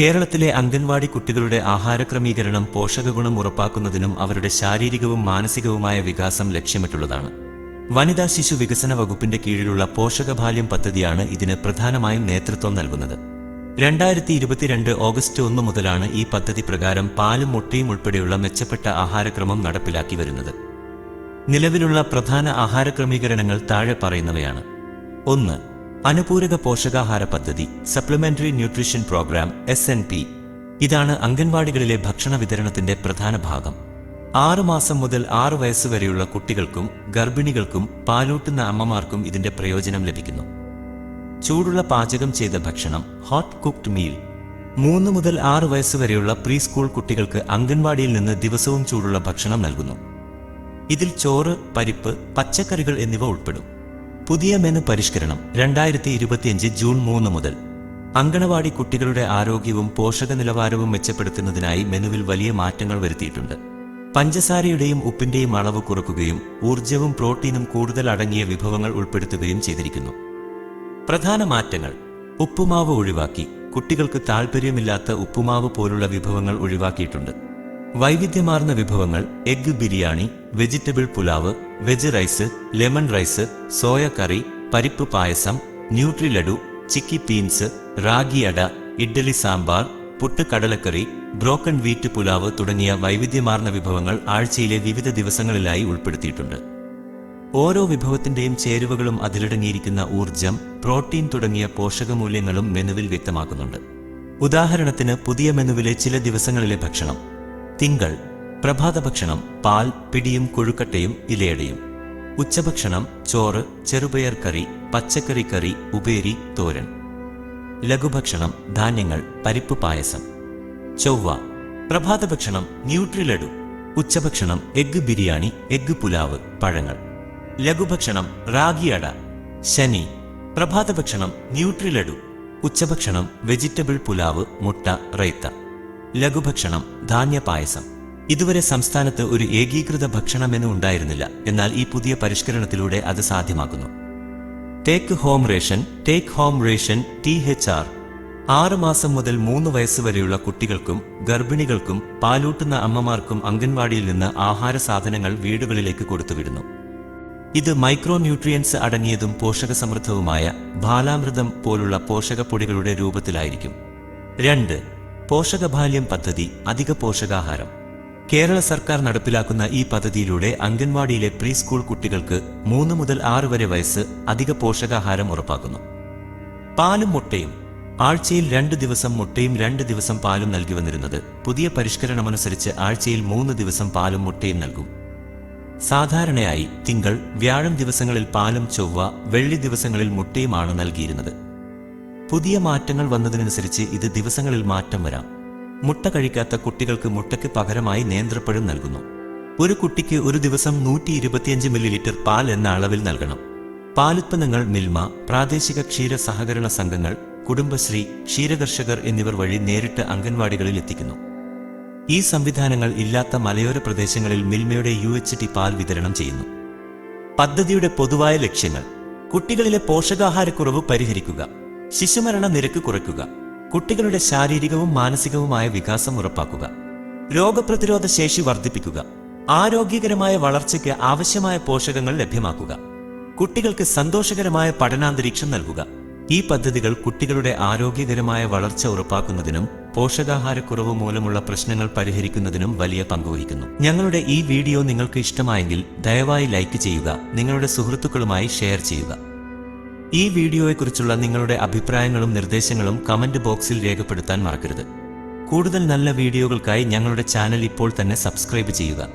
കേരളത്തിലെ അംഗൻവാടി കുട്ടികളുടെ ആഹാരക്രമീകരണം പോഷകഗുണം ഉറപ്പാക്കുന്നതിനും അവരുടെ ശാരീരികവും മാനസികവുമായ വികാസം ലക്ഷ്യമിട്ടുള്ളതാണ്. വനിതാ ശിശു വികസന വകുപ്പിന്റെ കീഴിലുള്ള പോഷകബാല്യം പദ്ധതിയാണ് ഇതിന് പ്രധാനമായും നേതൃത്വം നൽകുന്നത്. രണ്ടായിരത്തി ഇരുപത്തിരണ്ട് ഓഗസ്റ്റ് ഒന്ന് മുതലാണ് ഈ പദ്ധതി പ്രകാരം പാലും മുട്ടയും ഉൾപ്പെടെയുള്ള മെച്ചപ്പെട്ട ആഹാരക്രമം നടപ്പിലാക്കി വരുന്നത്. നിലവിലുള്ള പ്രധാന ആഹാരക്രമീകരണങ്ങൾ താഴെ പറയുന്നവയാണ്. ഒന്ന് അനുപൂരക പോഷകാഹാര പദ്ധതി supplementary nutrition program S N P ഇതാണ് അംഗൻവാടികളിലെ ഭക്ഷണ വിതരണത്തിന്റെ പ്രധാന ഭാഗം. ആറു മാസം മുതൽ ആറു വയസ്സുവരെയുള്ള കുട്ടികൾക്കും ഗർഭിണികൾക്കും പാലൂട്ടുന്ന അമ്മമാർക്കും ഇതിന്റെ പ്രയോജനം ലഭിക്കുന്നു. ചൂടുള്ള പാചകം ചെയ്ത ഭക്ഷണം ഹോട്ട് കുക്ക്ഡ് മീൽ മൂന്ന് മുതൽ ആറ് വയസ്സുവരെയുള്ള പ്രീ സ്കൂൾ കുട്ടികൾക്ക് അംഗൻവാടിയിൽ നിന്ന് ദിവസവും ചൂടുള്ള ഭക്ഷണം നൽകുന്നു. ഇതിൽ ചോറ് പരിപ്പ് പച്ചക്കറികൾ എന്നിവ ഉൾപ്പെടും. പുതിയ മെനു പരിഷ്കരണം രണ്ടായിരത്തി ഇരുപത്തിയഞ്ച് ജൂൺ മൂന്ന് മുതൽ. അങ്കണവാടി കുട്ടികളുടെ ആരോഗ്യവും പോഷക നിലവാരവും മെച്ചപ്പെടുത്തുന്നതിനായി മെനുവിൽ വലിയ മാറ്റങ്ങൾ വരുത്തിയിട്ടുണ്ട്. പഞ്ചസാരയുടെയും ഉപ്പിന്റെയും അളവ് കുറക്കുകയും ഊർജവും പ്രോട്ടീനും കൂടുതൽ അടങ്ങിയ വിഭവങ്ങൾ ഉൾപ്പെടുത്തുകയും ചെയ്തിരിക്കുന്നു. പ്രധാന മാറ്റങ്ങൾ. ഉപ്പുമാവ് ഒഴിവാക്കി. കുട്ടികൾക്ക് താൽപ്പര്യമില്ലാത്ത ഉപ്പുമാവ് പോലുള്ള വിഭവങ്ങൾ ഒഴിവാക്കിയിട്ടുണ്ട്. വൈവിധ്യമാർന്ന വിഭവങ്ങൾ egg biryani vegetable pulao veg rice lemon rice soya curry പരിപ്പ് പായസം ന്യൂട്രി ലഡു ചിക്കി പീൻസ് റാഗി അട ഇഡ്ഡലി സാമ്പാർ പുട്ട് കടലക്കറി ബ്രോക്കൺ വീറ്റ് പുലാവ് തുടങ്ങിയ വൈവിധ്യമാർന്ന വിഭവങ്ങൾ ആഴ്ചയിലെ വിവിധ ദിവസങ്ങളിലായി ഉൾപ്പെടുത്തിയിട്ടുണ്ട്. ഓരോ വിഭവത്തിന്റെയും ചേരുവകളും അതിലടങ്ങിയിരിക്കുന്ന ഊർജം പ്രോട്ടീൻ തുടങ്ങിയ പോഷകമൂല്യങ്ങളും മെനുവിൽ വ്യക്തമാക്കുന്നുണ്ട്. ഉദാഹരണത്തിന് പുതിയ മെനുവിലെ ചില ദിവസങ്ങളിലെ ഭക്ഷണം. തിങ്കൾ പ്രഭാതഭക്ഷണം പാൽ പിടിയും കൊഴുക്കട്ടയും ഇലയടയും. ഉച്ചഭക്ഷണം ചോറ് ചെറുപയർ കറി പച്ചക്കറി കറി ഉപേരി തോരൻ. ലഘുഭക്ഷണം ധാന്യങ്ങൾ പരിപ്പ് പായസം. ചൊവ്വ പ്രഭാതഭക്ഷണം ന്യൂട്രി ലഡു. ഉച്ചഭക്ഷണം എഗ് ബിരിയാണി എഗ് പുലാവ് പഴങ്ങൾ. ലഘുഭക്ഷണം റാഗി അട. ശനി പ്രഭാതഭക്ഷണം ന്യൂട്രി ലഡു. ഉച്ചഭക്ഷണം വെജിറ്റബിൾ പുലാവ് മുട്ട റൈത്ത. ലഘുഭക്ഷണം ധാന്യപായസം. ഇതുവരെ സംസ്ഥാനത്ത് ഒരു ഏകീകൃത ഭക്ഷണ ഉണ്ടായിരുന്നില്ല. എന്നാൽ ഈ പുതിയ പരിഷ്കരണത്തിലൂടെ അത് സാധ്യമാക്കുന്നു. Take home ration take home ration T H R ആറ് മാസം മുതൽ മൂന്ന് വയസ്സ് വരെയുള്ള കുട്ടികൾക്കും ഗർഭിണികൾക്കും പാലൂട്ടുന്ന അമ്മമാർക്കും അംഗൻവാടിയിൽ നിന്ന് ആഹാര സാധനങ്ങൾ വീടുകളിലേക്ക് കൊടുത്തുവിടുന്നു. ഇത് മൈക്രോ ന്യൂട്രിയൻസ് അടങ്ങിയതും പോഷകസമൃദ്ധവുമായ ബാലാമൃതം പോലുള്ള പോഷകപ്പൊടികളുടെ രൂപത്തിലായിരിക്കും. രണ്ട് പോഷകബാല്യം പദ്ധതി അധിക പോഷകാഹാരം. കേരള സർക്കാർ നടപ്പിലാക്കുന്ന ഈ പദ്ധതിയിലൂടെ അംഗൻവാടിയിലെ പ്രീ സ്കൂൾ കുട്ടികൾക്ക് മൂന്ന് മുതൽ ആറ് വരെ വയസ്സ് അധിക പോഷകാഹാരം ഉറപ്പാക്കുന്നു. പാലും മുട്ടയും ആഴ്ചയിൽ രണ്ട് ദിവസം മുട്ടയും രണ്ട് ദിവസം പാലും നൽകി വന്നിരുന്നത് പുതിയ പരിഷ്കരണമനുസരിച്ച് ആഴ്ചയിൽ മൂന്ന് ദിവസം പാലും മുട്ടയും നൽകും. സാധാരണയായി തിങ്കൾ വ്യാഴം ദിവസങ്ങളിൽ പാലും ചൊവ്വ വെള്ളി ദിവസങ്ങളിൽ മുട്ടയുമാണ് നൽകിയിരുന്നത്. പുതിയ മാറ്റങ്ങൾ വന്നതിനനുസരിച്ച് ഇത് ദിവസങ്ങളിൽ മാറ്റം വരാം. മുട്ട കഴിക്കാത്ത കുട്ടികൾക്ക് മുട്ടയ്ക്ക് പകരമായി നേന്ത്രപ്പഴം നൽകുന്നു. ഒരു കുട്ടിക്ക് ഒരു ദിവസം നൂറ്റി ഇരുപത്തിയഞ്ച് മില്ലി ലിറ്റർ പാൽ എന്ന അളവിൽ നൽകണം. പാലുത്പന്നങ്ങൾ മിൽമ പ്രാദേശിക ക്ഷീര സഹകരണ സംഘങ്ങൾ കുടുംബശ്രീ ക്ഷീരകർഷകർ എന്നിവർ വഴി നേരിട്ട് അംഗൻവാടികളിൽ എത്തിക്കുന്നു. ഈ സംവിധാനങ്ങൾ ഇല്ലാത്ത മലയോര പ്രദേശങ്ങളിൽ മിൽമയുടെ യു എച്ച് പാൽ വിതരണം ചെയ്യുന്നു. പദ്ധതിയുടെ പൊതുവായ ലക്ഷ്യങ്ങൾ കുട്ടികളിലെ പോഷകാഹാരക്കുറവ് പരിഹരിക്കുക. ശിശുമരണ നിരക്ക് കുറയ്ക്കുക. കുട്ടികളുടെ ശാരീരികവും മാനസികവുമായ വികാസം ഉറപ്പാക്കുക. രോഗപ്രതിരോധ ശേഷി വർദ്ധിപ്പിക്കുക. ആരോഗ്യകരമായ വളർച്ചയ്ക്ക് ആവശ്യമായ പോഷകങ്ങൾ ലഭ്യമാക്കുക. കുട്ടികൾക്ക് സന്തോഷകരമായ പഠനാന്തരീക്ഷം നൽകുക. ഈ പദ്ധതികൾ കുട്ടികളുടെ ആരോഗ്യകരമായ വളർച്ച ഉറപ്പാക്കുന്നതിനും പോഷകാഹാരക്കുറവ് മൂലമുള്ള പ്രശ്നങ്ങൾ പരിഹരിക്കുന്നതിനും വലിയ പങ്കുവഹിക്കുന്നു ഞങ്ങളുടെ ഈ വീഡിയോ നിങ്ങൾക്ക് ഇഷ്ടമായെങ്കിൽ ദയവായി ലൈക്ക് ചെയ്യുക. നിങ്ങളുടെ സുഹൃത്തുക്കളുമായി ഷെയർ ചെയ്യുക. ഈ വീഡിയോയെക്കുറിച്ചുള്ള നിങ്ങളുടെ അഭിപ്രായങ്ങളും നിർദ്ദേശങ്ങളും കമന്റ് ബോക്സിൽ രേഖപ്പെടുത്താൻ മറക്കരുത്. കൂടുതൽ നല്ല വീഡിയോകൾക്കായി ഞങ്ങളുടെ ചാനൽ ഇപ്പോൾ തന്നെ സബ്സ്ക്രൈബ് ചെയ്യുക.